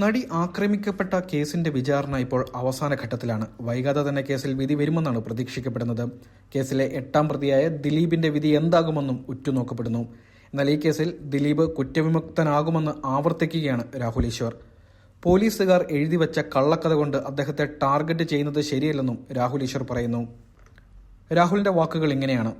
നടി ആക്രമിക്കപ്പെട്ട കേസിന്റെ വിചാരണ ഇപ്പോൾ അവസാന ഘട്ടത്തിലാണ്. വൈകാതെ തന്നെ കേസിൽ വിധി വരുമെന്നാണ് പ്രതീക്ഷിക്കപ്പെടുന്നത്. കേസിലെ എട്ടാം പ്രതിയായ ദിലീപിന്റെ വിധി എന്താകുമെന്നും ഉറ്റുനോക്കപ്പെടുന്നു. എന്നാൽ ഈ കേസിൽ ദിലീപ് കുറ്റവിമുക്തനാകുമെന്ന് ആവർത്തിക്കുകയാണ് രാഹുൽ ഈശ്വർ. പോലീസുകാർ എഴുതിവെച്ച കള്ളക്കഥ കൊണ്ട് അദ്ദേഹത്തെ ടാർഗറ്റ് ചെയ്യുന്നത് ശരിയല്ലെന്നും രാഹുൽ ഈശ്വർ പറയുന്നു. രാഹുലിന്റെ വാക്കുകൾ ഇങ്ങനെയാണ്.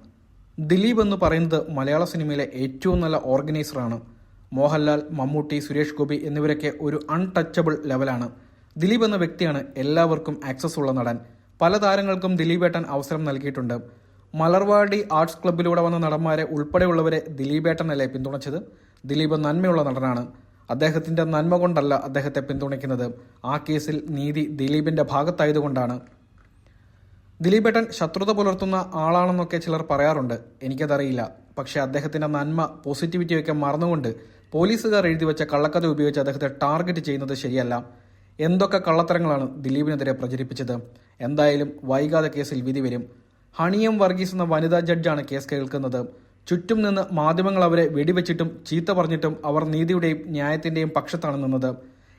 ദിലീപ് എന്ന് പറയുന്നത് മലയാള സിനിമയിലെ ഏറ്റവും നല്ല ഓർഗനൈസറാണ്. മോഹൻലാൽ മമ്മൂട്ടി സുരേഷ് ഗോപി എന്നിവരൊക്കെ ഒരു അൺടച്ചബിൾ ലെവലാണ് ദിലീപ് എന്ന വ്യക്തിയാണ് എല്ലാവർക്കും ആക്സസ് ഉള്ള നടൻ. പല താരങ്ങൾക്കും ദിലീപേട്ടൻ അവസരം നൽകിയിട്ടുണ്ട്. മലർവാടി ആർട്സ് ക്ലബ്ബിലൂടെ വന്ന നടന്മാരെ ഉൾപ്പെടെയുള്ളവരെ ദിലീപേട്ടനല്ലേ പിന്തുണച്ചത്? ദിലീപ് നന്മയുള്ള നടനാണ്. അദ്ദേഹത്തിന്റെ നന്മ കൊണ്ടല്ല അദ്ദേഹത്തെ പിന്തുണയ്ക്കുന്നത്. ആ കേസിൽ നീതി ദിലീപിന്റെ ഭാഗത്തായതുകൊണ്ടാണ്. ദിലീപേട്ടൻ ശത്രുത പുലർത്തുന്ന ആളാണെന്നൊക്കെ ചിലർ പറയാറുണ്ട്. എനിക്കതറിയില്ല. പക്ഷേ അദ്ദേഹത്തിന്റെ നന്മ പോസിറ്റിവിറ്റിയൊക്കെ മറന്നുകൊണ്ട് പോലീസുകാർ എഴുതി വെച്ച കള്ളക്കഥ ഉപയോഗിച്ച് അദ്ദേഹത്തെ ടാർഗറ്റ് ചെയ്യുന്നത് ശരിയല്ല. എന്തൊക്കെ കള്ളത്തരങ്ങളാണ് ദിലീപിനെതിരെ പ്രചരിപ്പിച്ചത്? എന്തായാലും വൈകാതെ കേസിൽ വിധി വരും. ഹണിയം വർഗീസ് എന്ന വനിതാ ജഡ്ജാണ് കേസ് കേൾക്കുന്നത്. ചുറ്റും നിന്ന് മാധ്യമങ്ങൾ അവരെ വെടിവെച്ചിട്ടും ചീത്ത പറഞ്ഞിട്ടും അവർ നീതിയുടെയും ന്യായത്തിന്റെയും പക്ഷത്താണ് നിന്നത്.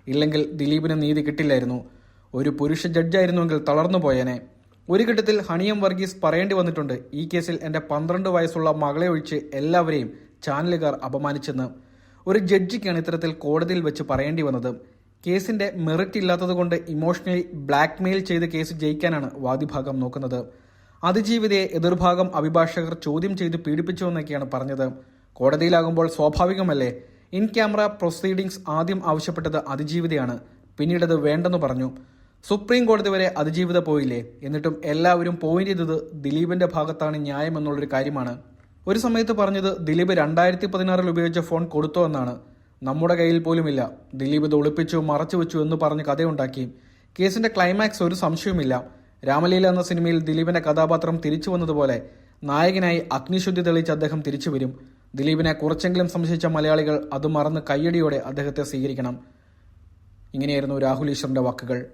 ഇല്ലെങ്കിൽ ദിലീപിന് നീതി കിട്ടില്ലായിരുന്നു. ഒരു പുരുഷ ജഡ്ജായിരുന്നുവെങ്കിൽ തളർന്നു പോയേനെ ഒരു ഘട്ടത്തിൽ ഹണിയം വർഗീസ് പറയേണ്ടി വന്നിട്ടുണ്ട്. ഈ കേസിൽ എന്റെ പന്ത്രണ്ട് വയസ്സുള്ള മകളെ ഒഴിച്ച് എല്ലാവരെയും ചാനലുകാർ അപമാനിച്ചെന്ന്. ഒരു ജഡ്ജിക്കാണ് ഇത്തരത്തിൽ കോടതിയിൽ വെച്ച് പറയേണ്ടി വന്നത്. കേസിന്റെ മെറിറ്റ് ഇല്ലാത്തതുകൊണ്ട് ഇമോഷണലി ബ്ലാക്ക്മെയിൽ ചെയ്ത് കേസ് ജയിക്കാനാണ് വാദിഭാഗം നോക്കുന്നത്. അതിജീവിതയെ എതിർഭാഗം അഭിഭാഷകർ ചോദ്യം ചെയ്ത് പീഡിപ്പിച്ചുവെന്നൊക്കെയാണ് പറഞ്ഞത്. കോടതിയിലാകുമ്പോൾ സ്വാഭാവികമല്ലേ? ഇൻ ക്യാമറ പ്രൊസീഡിംഗ്സ് ആദ്യം ആവശ്യപ്പെട്ടത് അതിജീവിതയാണ്. പിന്നീടത് വേണ്ടെന്ന് പറഞ്ഞു. സുപ്രീം കോടതി വരെ അതിജീവിത പോയില്ലേ? എന്നിട്ടും എല്ലാവരും പോയിന്റ് ചെയ്തത് ദിലീപിന്റെ ഭാഗത്താണ് ന്യായം എന്നുള്ളൊരു കാര്യമാണ്. ഒരു സമയത്ത് പറഞ്ഞത് ദിലീപ് രണ്ടായിരത്തി പതിനാറിൽ ഉപയോഗിച്ച ഫോൺ കൊടുത്തോ എന്നാണ്. നമ്മുടെ കയ്യിൽ പോലുമില്ല. ദിലീപ് ഇത് ഒളിപ്പിച്ചു മറച്ചു വെച്ചു എന്ന് പറഞ്ഞ് കഥയുണ്ടാക്കി. കേസിന്റെ ക്ലൈമാക്സ് ഒരു സംശയവുമില്ല. രാമലീല എന്ന സിനിമയിൽ ദിലീപിന്റെ കഥാപാത്രം തിരിച്ചു വന്നതുപോലെ നായകനായി അഗ്നിശുദ്ധി തെളിയിച്ച് അദ്ദേഹം തിരിച്ചു വരും. ദിലീപിനെ കുറച്ചെങ്കിലും സംശയിച്ച മലയാളികൾ അത് മറന്ന് കയ്യടിയോടെ അദ്ദേഹത്തെ സ്വീകരിക്കണം. ഇങ്ങനെയായിരുന്നു രാഹുൽ ഈശ്വറിന്റെ വാക്കുകൾ.